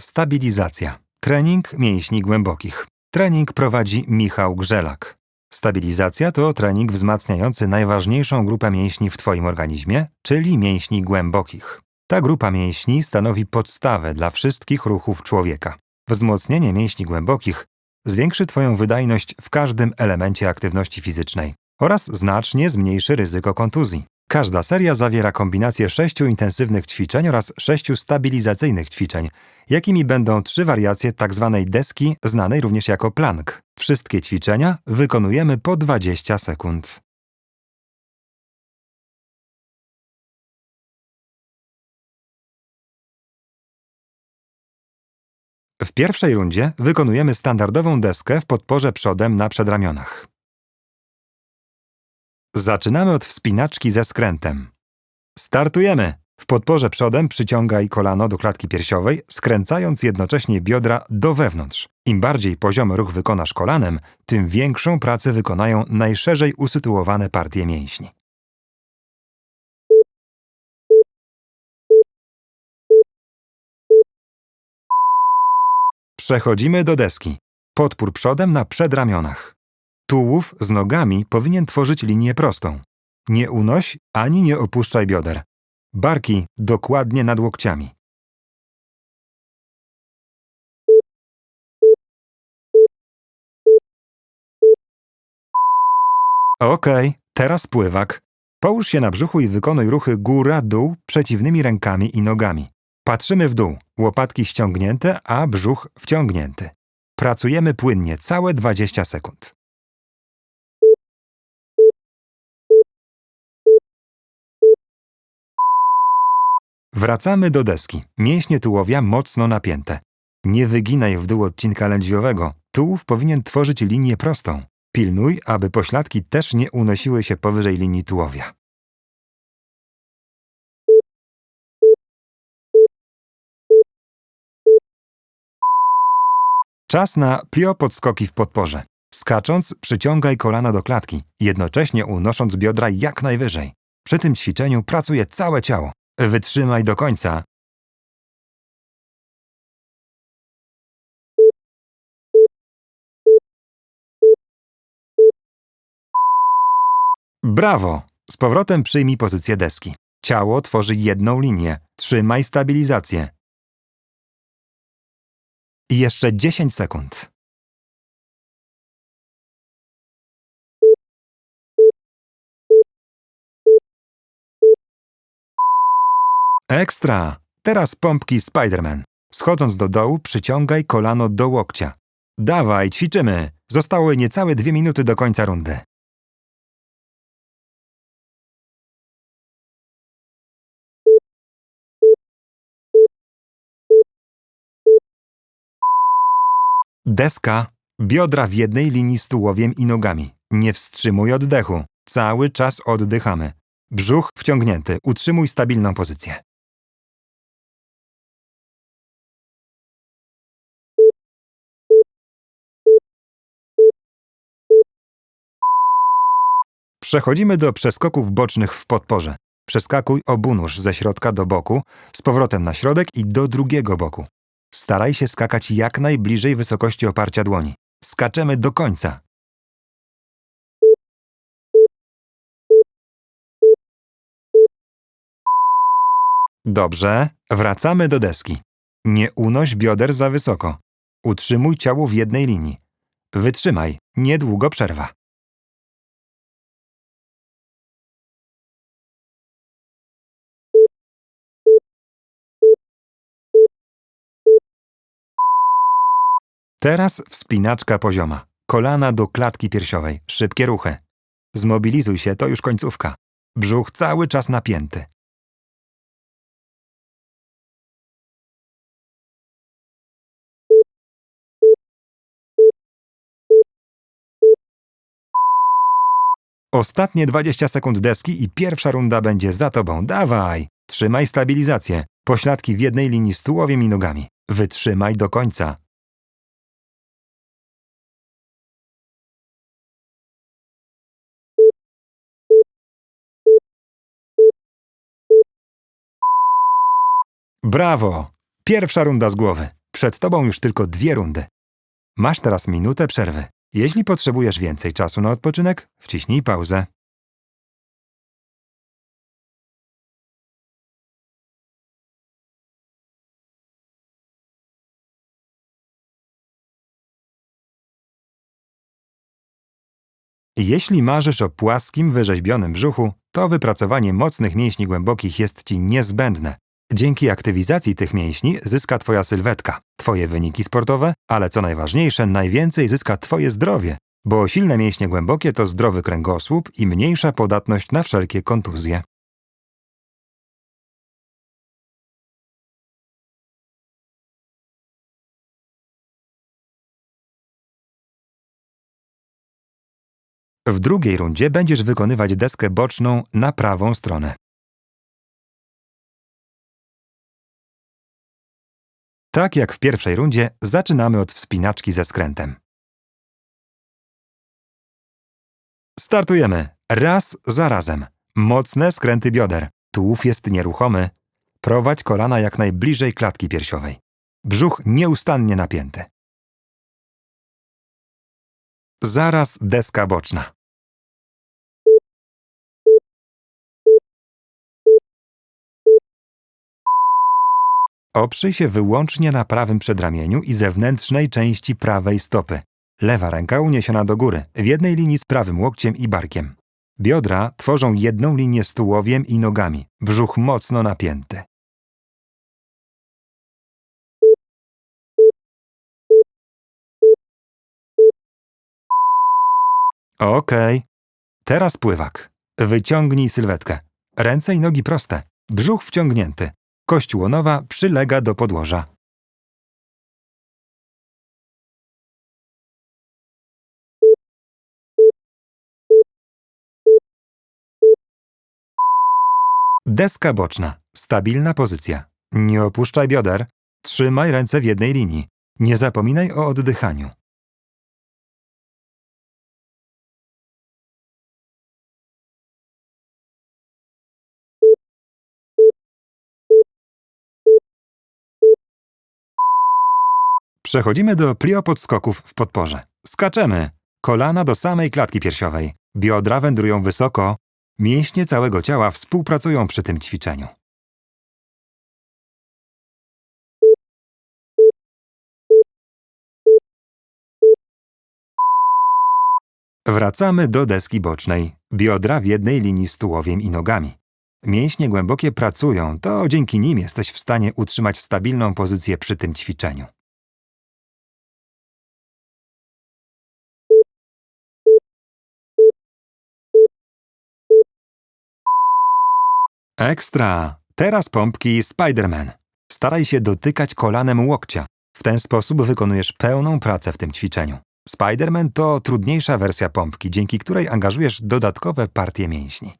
Stabilizacja. Trening mięśni głębokich. Trening prowadzi Michał Grzelak. Stabilizacja to trening wzmacniający najważniejszą grupę mięśni w Twoim organizmie, czyli mięśni głębokich. Ta grupa mięśni stanowi podstawę dla wszystkich ruchów człowieka. Wzmocnienie mięśni głębokich zwiększy Twoją wydajność w każdym elemencie aktywności fizycznej oraz znacznie zmniejszy ryzyko kontuzji. Każda seria zawiera kombinację sześciu intensywnych ćwiczeń oraz sześciu stabilizacyjnych ćwiczeń, jakimi będą trzy wariacje tzw. deski, znanej również jako plank. Wszystkie ćwiczenia wykonujemy po 20 sekund. W pierwszej rundzie wykonujemy standardową deskę w podporze przodem na przedramionach. Zaczynamy od wspinaczki ze skrętem. Startujemy! W podporze przodem przyciągaj kolano do klatki piersiowej, skręcając jednocześnie biodra do wewnątrz. Im bardziej poziomy ruch wykonasz kolanem, tym większą pracę wykonają najszerzej usytuowane partie mięśni. Przechodzimy do deski. Podpór przodem na przedramionach. Tułów z nogami powinien tworzyć linię prostą. Nie unoś ani nie opuszczaj bioder. Barki dokładnie nad łokciami. Okej, teraz pływak. Połóż się na brzuchu i wykonuj ruchy góra-dół przeciwnymi rękami i nogami. Patrzymy w dół, łopatki ściągnięte, a brzuch wciągnięty. Pracujemy płynnie całe 20 sekund. Wracamy do deski. Mięśnie tułowia mocno napięte. Nie wyginaj w dół odcinka lędźwiowego. Tułów powinien tworzyć linię prostą. Pilnuj, aby pośladki też nie unosiły się powyżej linii tułowia. Czas na plio podskoki w podporze. Skacząc, przyciągaj kolana do klatki, jednocześnie unosząc biodra jak najwyżej. Przy tym ćwiczeniu pracuje całe ciało. Wytrzymaj do końca. Brawo! Z powrotem przyjmij pozycję deski. Ciało tworzy jedną linię. Trzymaj stabilizację. I jeszcze 10 sekund. Ekstra! Teraz pompki Spiderman. Schodząc do dołu, przyciągaj kolano do łokcia. Dawaj, ćwiczymy! Zostały niecałe dwie minuty do końca rundy. Deska. Biodra w jednej linii z tułowiem i nogami. Nie wstrzymuj oddechu. Cały czas oddychamy. Brzuch wciągnięty. Utrzymuj stabilną pozycję. Przechodzimy do przeskoków bocznych w podporze. Przeskakuj obunóż ze środka do boku, z powrotem na środek i do drugiego boku. Staraj się skakać jak najbliżej wysokości oparcia dłoni. Skaczemy do końca. Dobrze, wracamy do deski. Nie unoś bioder za wysoko. Utrzymuj ciało w jednej linii. Wytrzymaj, niedługo przerwa. Teraz wspinaczka pozioma. Kolana do klatki piersiowej. Szybkie ruchy. Zmobilizuj się, to już końcówka. Brzuch cały czas napięty. Ostatnie 20 sekund deski i pierwsza runda będzie za tobą. Dawaj! Trzymaj stabilizację. Pośladki w jednej linii z tułowiem i nogami. Wytrzymaj do końca. Brawo! Pierwsza runda z głowy. Przed tobą już tylko dwie rundy. Masz teraz minutę przerwy. Jeśli potrzebujesz więcej czasu na odpoczynek, wciśnij pauzę. Jeśli marzysz o płaskim, wyrzeźbionym brzuchu, to wypracowanie mocnych mięśni głębokich jest Ci niezbędne. Dzięki aktywizacji tych mięśni zyska Twoja sylwetka, Twoje wyniki sportowe, ale co najważniejsze, najwięcej zyska Twoje zdrowie, bo silne mięśnie głębokie to zdrowy kręgosłup i mniejsza podatność na wszelkie kontuzje. W drugiej rundzie będziesz wykonywać deskę boczną na prawą stronę. Tak jak w pierwszej rundzie, zaczynamy od wspinaczki ze skrętem. Startujemy. Raz za razem. Mocne skręty bioder. Tułów jest nieruchomy. Prowadź kolana jak najbliżej klatki piersiowej. Brzuch nieustannie napięty. Zaraz deska boczna. Oprzyj się wyłącznie na prawym przedramieniu i zewnętrznej części prawej stopy. Lewa ręka uniesiona do góry, w jednej linii z prawym łokciem i barkiem. Biodra tworzą jedną linię z tułowiem i nogami, brzuch mocno napięty. Okej. Teraz pływak. Wyciągnij sylwetkę. Ręce i nogi proste. Brzuch wciągnięty. Kość łonowa przylega do podłoża. Deska boczna. Stabilna pozycja. Nie opuszczaj bioder. Trzymaj ręce w jednej linii. Nie zapominaj o oddychaniu. Przechodzimy do plio podskoków w podporze. Skaczemy. Kolana do samej klatki piersiowej. Biodra wędrują wysoko. Mięśnie całego ciała współpracują przy tym ćwiczeniu. Wracamy do deski bocznej. Biodra w jednej linii z tułowiem i nogami. Mięśnie głębokie pracują, to dzięki nim jesteś w stanie utrzymać stabilną pozycję przy tym ćwiczeniu. Ekstra! Teraz pompki Spiderman. Staraj się dotykać kolanem łokcia. W ten sposób wykonujesz pełną pracę w tym ćwiczeniu. Spiderman to trudniejsza wersja pompki, dzięki której angażujesz dodatkowe partie mięśni.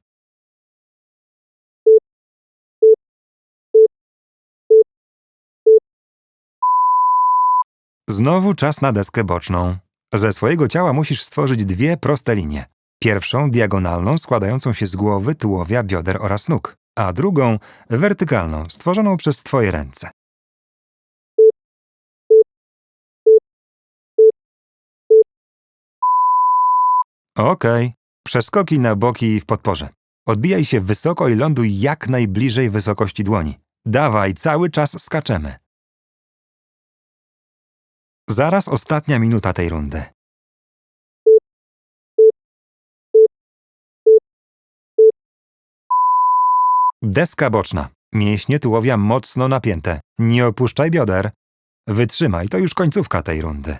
Znowu czas na deskę boczną. Ze swojego ciała musisz stworzyć dwie proste linie. Pierwszą diagonalną składającą się z głowy, tułowia, bioder oraz nóg, a drugą wertykalną stworzoną przez Twoje ręce. Okej. Przeskoki na boki w podporze. Odbijaj się wysoko i ląduj jak najbliżej wysokości dłoni. Dawaj, cały czas skaczemy. Zaraz ostatnia minuta tej rundy. Deska boczna. Mięśnie tułowia mocno napięte. Nie opuszczaj bioder. Wytrzymaj, to już końcówka tej rundy.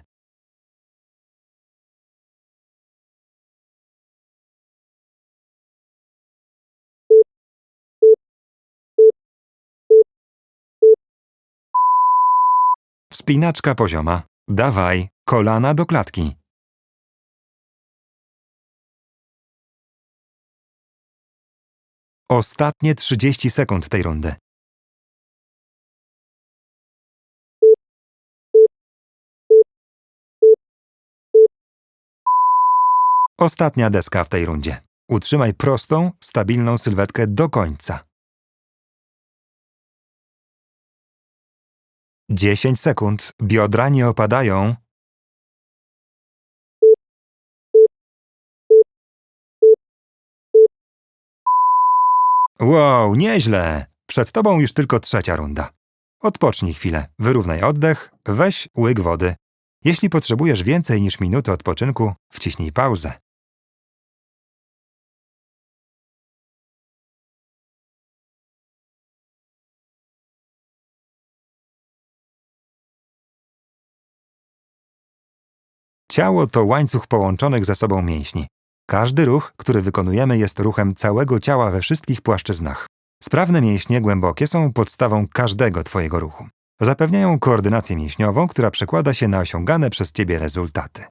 Wspinaczka pozioma. Dawaj, kolana do klatki. Ostatnie 30 sekund tej rundy. Ostatnia deska w tej rundzie. Utrzymaj prostą, stabilną sylwetkę do końca. 10 sekund. Biodra nie opadają. Wow, nieźle! Przed tobą już tylko trzecia runda. Odpocznij chwilę, wyrównaj oddech, weź łyk wody. Jeśli potrzebujesz więcej niż minuty odpoczynku, wciśnij pauzę. Ciało to łańcuch połączonych ze sobą mięśni. Każdy ruch, który wykonujemy, jest ruchem całego ciała we wszystkich płaszczyznach. Sprawne mięśnie głębokie są podstawą każdego Twojego ruchu. Zapewniają koordynację mięśniową, która przekłada się na osiągane przez Ciebie rezultaty.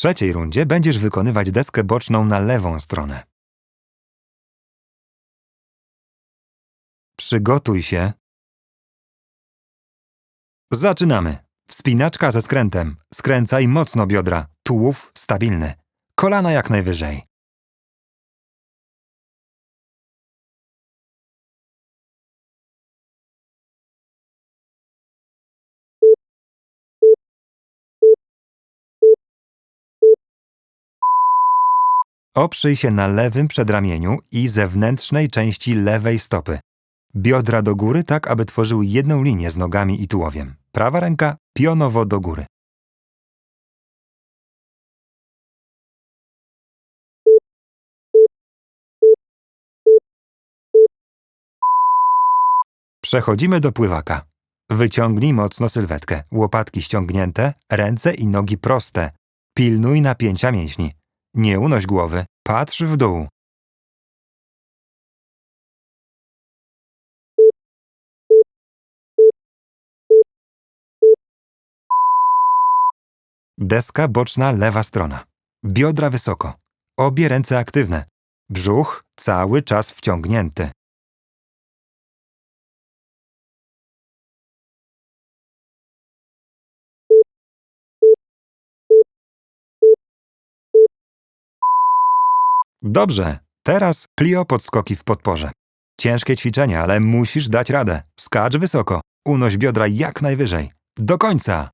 Trzeciej rundzie będziesz wykonywać deskę boczną na lewą stronę. Przygotuj się. Zaczynamy. Wspinaczka ze skrętem. Skręcaj mocno biodra. Tułów stabilny. Kolana jak najwyżej. Oprzyj się na lewym przedramieniu i zewnętrznej części lewej stopy. Biodra do góry tak, aby tworzyły jedną linię z nogami i tułowiem. Prawa ręka pionowo do góry. Przechodzimy do pływaka. Wyciągnij mocno sylwetkę, łopatki ściągnięte, ręce i nogi proste. Pilnuj napięcia mięśni. Nie unoś głowy, patrz w dół. Deska boczna lewa strona. Biodra wysoko. Obie ręce aktywne. Brzuch cały czas wciągnięty. Dobrze, teraz plio podskoki w podporze. Ciężkie ćwiczenie, ale musisz dać radę. Skacz wysoko. Unoś biodra jak najwyżej. Do końca!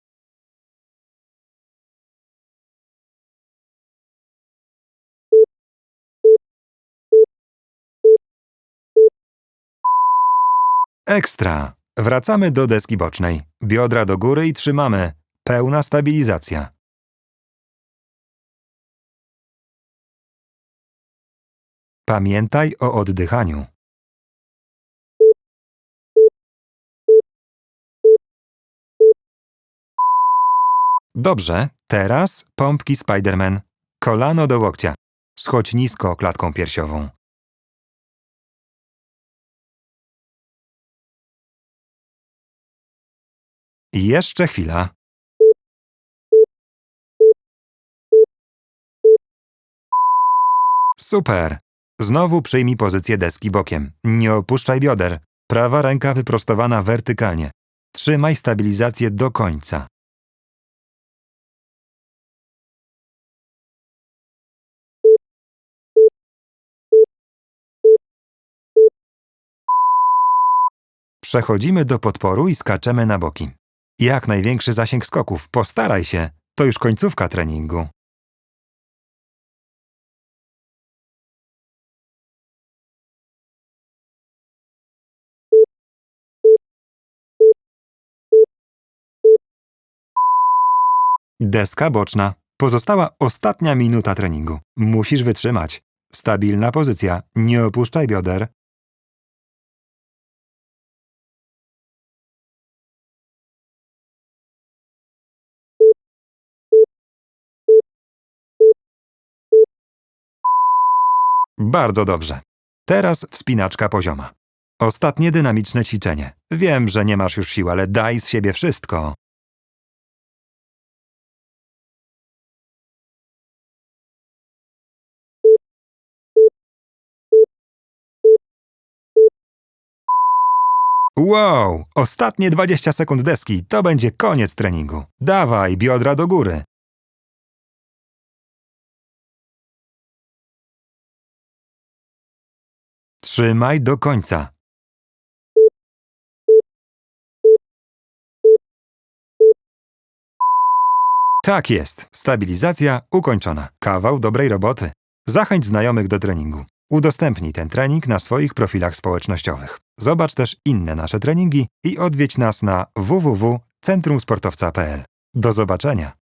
Ekstra! Wracamy do deski bocznej. Biodra do góry i trzymamy. Pełna stabilizacja. Pamiętaj o oddychaniu. Dobrze, teraz pompki Spiderman. Kolano do łokcia. Schodź nisko klatką piersiową. Jeszcze chwila. Super! Znowu przyjmij pozycję deski bokiem. Nie opuszczaj bioder. Prawa ręka wyprostowana wertykalnie. Trzymaj stabilizację do końca. Przechodzimy do podporu i skaczemy na boki. Jak największy zasięg skoków. Postaraj się. To już końcówka treningu. Deska boczna. Pozostała ostatnia minuta treningu. Musisz wytrzymać. Stabilna pozycja. Nie opuszczaj bioder. Bardzo dobrze. Teraz wspinaczka pozioma. Ostatnie dynamiczne ćwiczenie. Wiem, że nie masz już sił, ale daj z siebie wszystko. Wow, ostatnie 20 sekund deski to będzie koniec treningu. Dawaj, biodra do góry. Trzymaj do końca. Tak jest, stabilizacja ukończona. Kawał dobrej roboty. Zachęć znajomych do treningu. Udostępnij ten trening na swoich profilach społecznościowych. Zobacz też inne nasze treningi i odwiedź nas na www.centrumsportowca.pl. Do zobaczenia!